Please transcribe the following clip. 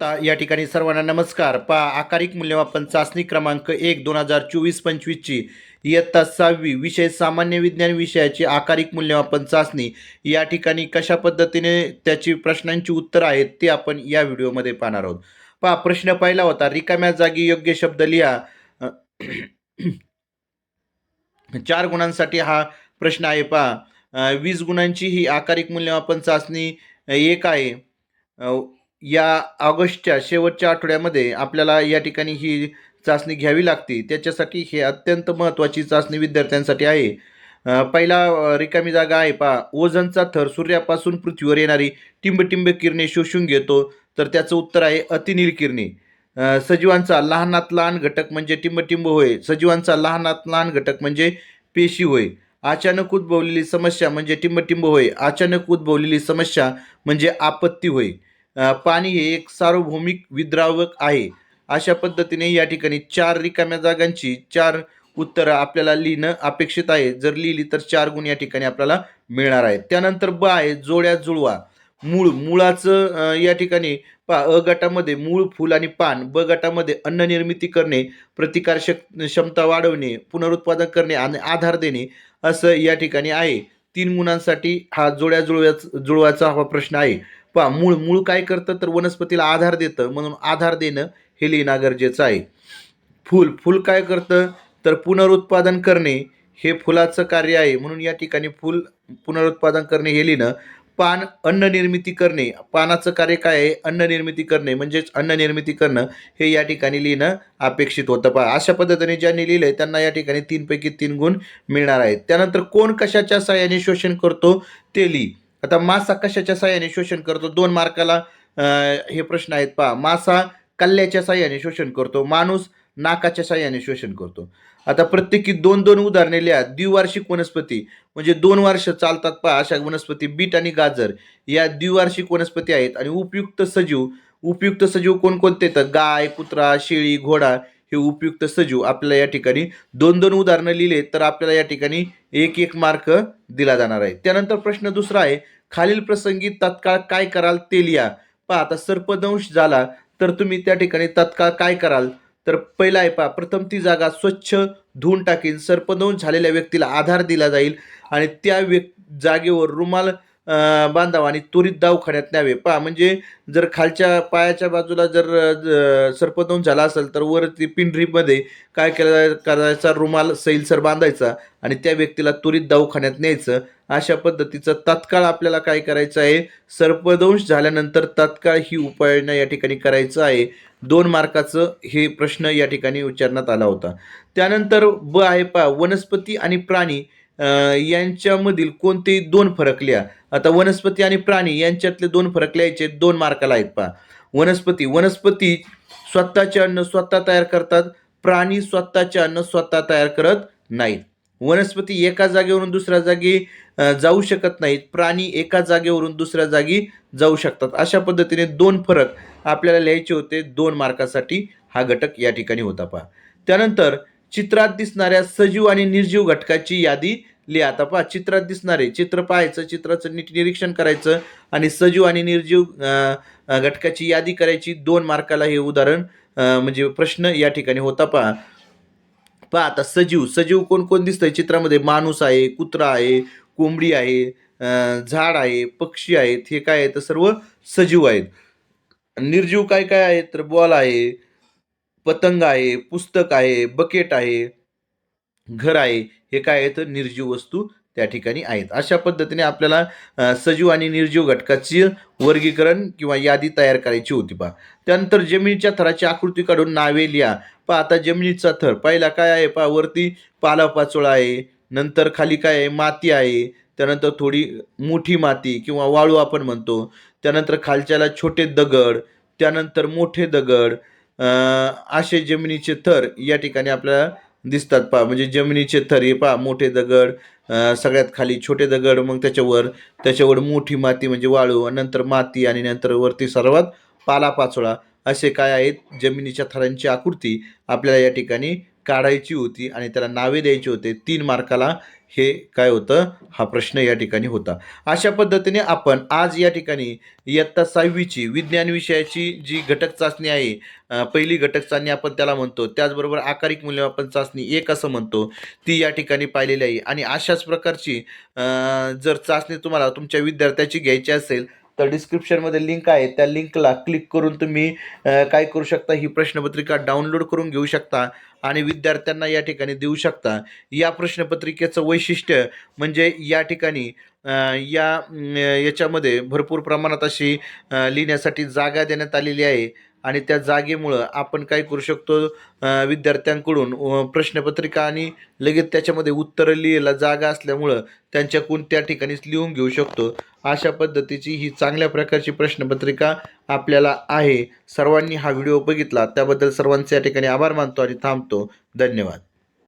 आता या ठिकाणी सर्वांना नमस्कार. पा आकारिक मूल्यमापन चाचणी क्रमांक एक दोन हजार चोवीस पंचवीसची इयत्ता सहावी विषय सामान्य विज्ञान विषयाची आकारिक मूल्यमापन चाचणी. या ठिकाणी कशा पद्धतीने त्याची प्रश्नांची उत्तरं आहेत ते आपण या व्हिडिओमध्ये पाहणार आहोत. पहा प्रश्न पहिला होता रिकाम्या जागी योग्य शब्द लिहा. चार गुणांसाठी हा प्रश्न आहे पहा. वीस गुणांची ही आकारिक मूल्यमापन चाचणी एक आहे. या ऑगस्टच्या शेवटच्या आठवड्यामध्ये आपल्याला या ठिकाणी ही चाचणी घ्यावी लागते. त्याच्यासाठी हे अत्यंत महत्त्वाची चाचणी विद्यार्थ्यांसाठी आहे. पहिला रिकामी जागा आहे पहा. ओझनचा थर सूर्यापासून पृथ्वीवर येणारी टिंबटिंब किरणे शोषून घेतो. तर त्याचं उत्तर आहे अतिनील किरणे. सजीवांचा लहानात लहान घटक म्हणजे टिंबटिंब होय. सजीवांचा लहानात लहान घटक म्हणजे पेशी होय. अचानक उद्भवलेली समस्या म्हणजे टिंबटिंब होय. अचानक उद्भवलेली समस्या म्हणजे आपत्ती होय. पाणी हे एक सार्वभौमिक विद्रावक आहे. अशा पद्धतीने या ठिकाणी चार रिकाम्या जागांची चार उत्तरं आपल्याला लिहिणं अपेक्षित आहे. जर लिहिली तर चार गुण या ठिकाणी आपल्याला मिळणार आहेत. त्यानंतर ब आहे जोड्या जुळवा. मूळ मुळाचं या ठिकाणी पा अ गटामध्ये मूळ फूल आणि पान ब गटामध्ये अन्न निर्मिती करणे प्रतिकार शक क्षमता वाढवणे पुनरुत्पादन करणे आणि आधार देणे असं या ठिकाणी आहे. तीन गुणांसाठी हा जोड्या जुळव्या जुळवाचा हा प्रश्न आहे. पहा मूळ मूळ काय करतं तर वनस्पतीला आधार देतं. म्हणून आधार देणं हे लिहिणं गरजेचं आहे. फूल फूल काय करतं तर पुनरुत्पादन करणे हे फुलाचं कार्य आहे. म्हणून या ठिकाणी फूल पुनरुत्पादन करणे हे लिहिणं. पान अन्न निर्मिती करणे. पानाचं कार्य काय आहे? अन्न निर्मिती करणे. म्हणजेच अन्न निर्मिती करणं हे या ठिकाणी लिहिणं अपेक्षित होतं. पहा अशा पद्धतीने ज्यांनी लिहिलं आहे त्यांना या ठिकाणी तीनपैकी तीन गुण मिळणार आहेत. त्यानंतर कोण कशाच्या सहाय्याने शोषण करतो ते लिही. आता मासा कशाच्या साह्याने शोषण करतो? दोन मार्काला हे प्रश्न आहेत पहा. मासा कल्ल्याच्या साह्याने शोषण करतो. माणूस नाकाच्या साह्याने शोषण करतो. आता प्रत्येकी दोन दोन उदाहरणे लिहा. द्विवार्षिक वनस्पती. म्हणजे दोन वर्ष चालतात पहा अशा वनस्पती. बीट आणि गाजर. या द्विवार्षिक वनस्पती आहेत. आणि उपयुक्त सजीव. उपयुक्त सजीव कोणकोणते तर गाय कुत्रा शेळी घोडा हे उपयुक्त सजीव आपल्याला या ठिकाणी दोन दोन उदाहरणं लिहिले तर आपल्याला या ठिकाणी एक एक मार्क दिला जाणार आहे. त्यानंतर प्रश्न दुसरा आहे. खालील प्रसंगी तत्काळ काय कराल ते लिहा. पहा आता सर्पदंश झाला तर तुम्ही त्या ठिकाणी तत्काळ काय कराल? तर पहिला आहे पहा प्रथम ती जागा स्वच्छ धुवून टाकीन. सर्पदंश झालेल्या व्यक्तीला आधार दिला जाईल आणि त्या व्यक् जागेवर रुमाल बांधावा आणि त्वरित दवाखान्यात न्यावे. पहा म्हणजे जर खालच्या पायाच्या बाजूला जर सर्पदंश झाला असेल तर वरती पिंढरीमध्ये काय केलं करायचा? रुमाल सैलसर बांधायचा आणि त्या व्यक्तीला त्वरित दवाखान्यात न्यायचं. अशा पद्धतीचं तात्काळ आपल्याला काय करायचं आहे? सर्पदंश झाल्यानंतर तात्काळ ही उपाययोजना या ठिकाणी करायचं आहे. दोन मार्काचं हे प्रश्न या ठिकाणी विचारण्यात आला होता. त्यानंतर ब आहे पा वनस्पती आणि प्राणी. यांच्यामधील कोणतेही दोन फरक लिहा. आता वनस्पती आणि प्राणी यांच्यातले दोन फरक लिहायचे दोन मार्काला आहेत पहा. वनस्पती वनस्पती स्वतःचे अन्न स्वतः तयार करतात प्राणी स्वतःचे अन्न स्वतः तयार करत नाहीत. वनस्पती एका जागेवरून दुसऱ्या जागी जाऊ शकत नाहीत प्राणी एका जागेवरून दुसऱ्या जागी जाऊ शकतात. अशा पद्धतीने दोन फरक आपल्याला लिहायचे होते दोन मार्कासाठी हा घटक या ठिकाणी होता पहा. त्यानंतर चित्रात दिसणाऱ्या सजीव आणि निर्जीव घटकाची यादी लिहा. आता पहा चित्रात दिसणारे चित्र पाहायचं चित्राचं नीट निरीक्षण करायचं आणि सजीव आणि निर्जीव घटकाची यादी करायची. दोन मार्काला हे उदाहरण म्हणजे प्रश्न या ठिकाणी होता पहा. पहा आता सजीव सजीव कोण कोण दिसतंय चित्रामध्ये? माणूस आहे कुत्रा आहे कोंबडी आहे झाड आहे पक्षी आहेत हे काय आहे? तर सर्व सजीव आहेत. निर्जीव काय काय आहेत तर बॉल आहे. पतंग आहे पुस्तक आहे बकेट आहे घर आहे हे काय आहे तर निर्जीव वस्तू त्या ठिकाणी आहेत. अशा पद्धतीने आपल्याला सजीव आणि निर्जीव घटकाची वर्गीकरण किंवा यादी तयार करायची होती पहा. त्यानंतर जमिनीच्या थराची आकृती काढून नावे लिहा. पहा आता जमिनीचा थर. पहिला काय आहे पहा? वरती पालापाचोळा आहे. नंतर खाली काय आहे? माती आहे. त्यानंतर थोडी मोठी माती किंवा वाळू आपण म्हणतो. त्यानंतर खालच्याला छोटे दगड. त्यानंतर मोठे दगड. असे जमिनीचे थर या ठिकाणी आपल्याला दिसतात पहा. म्हणजे जमिनीचे थर हे पहा मोठे दगड सगळ्यात खाली छोटे दगड मग त्याच्यावर त्याच्यावर मोठी माती म्हणजे वाळू नंतर माती आणि नंतर वरती सर्वात पालापाचोळा असे काय आहेत? जमिनीच्या थरांची आकृती आपल्याला या ठिकाणी काढायची होती आणि त्याला नावे द्यायची होते. तीन मार्काला हे काय होतं? हा प्रश्न या ठिकाणी होता. अशा पद्धतीने आपण आज या ठिकाणी इयत्ता सहावीची विज्ञान विषयाची जी घटक चाचणी आहे पहिली घटक चाचणी आपण त्याला म्हणतो त्याचबरोबर आकारिक मूल्यमापन चाचणी एक असं म्हणतो ती या ठिकाणी पाहिलेली आहे. आणि अशाच प्रकारची जर चाचणी तुम्हाला तुमच्या विद्यार्थ्याची घ्यायची असेल तर डिस्क्रिप्शनमध्ये लिंक आहे. त्या लिंकला क्लिक करून तुम्ही काय करू शकता? ही प्रश्नपत्रिका डाउनलोड करून घेऊ शकता आणि विद्यार्थ्यांना या ठिकाणी देऊ शकता. या प्रश्नपत्रिकेचं वैशिष्ट्य म्हणजे या ठिकाणी या याच्यामध्ये भरपूर प्रमाणात अशी लिहिण्यासाठी जागा देण्यात आलेली आहे. आणि त्या जागेमुळं आपण काय करू शकतो? विद्यार्थ्यांकडून प्रश्नपत्रिका आणि लगेच त्याच्यामध्ये उत्तरं लिहिला जागा असल्यामुळं त्यांच्याकडून त्या ठिकाणीच लिहून घेऊ शकतो. अशा पद्धतीची ही चांगल्या प्रकारची प्रश्नपत्रिका आपल्याला आहे. सर्वांनी हा व्हिडिओ बघितला. त्याबद्दल सर्वांचे या ठिकाणी आभार मानतो आणि थांबतो. धन्यवाद.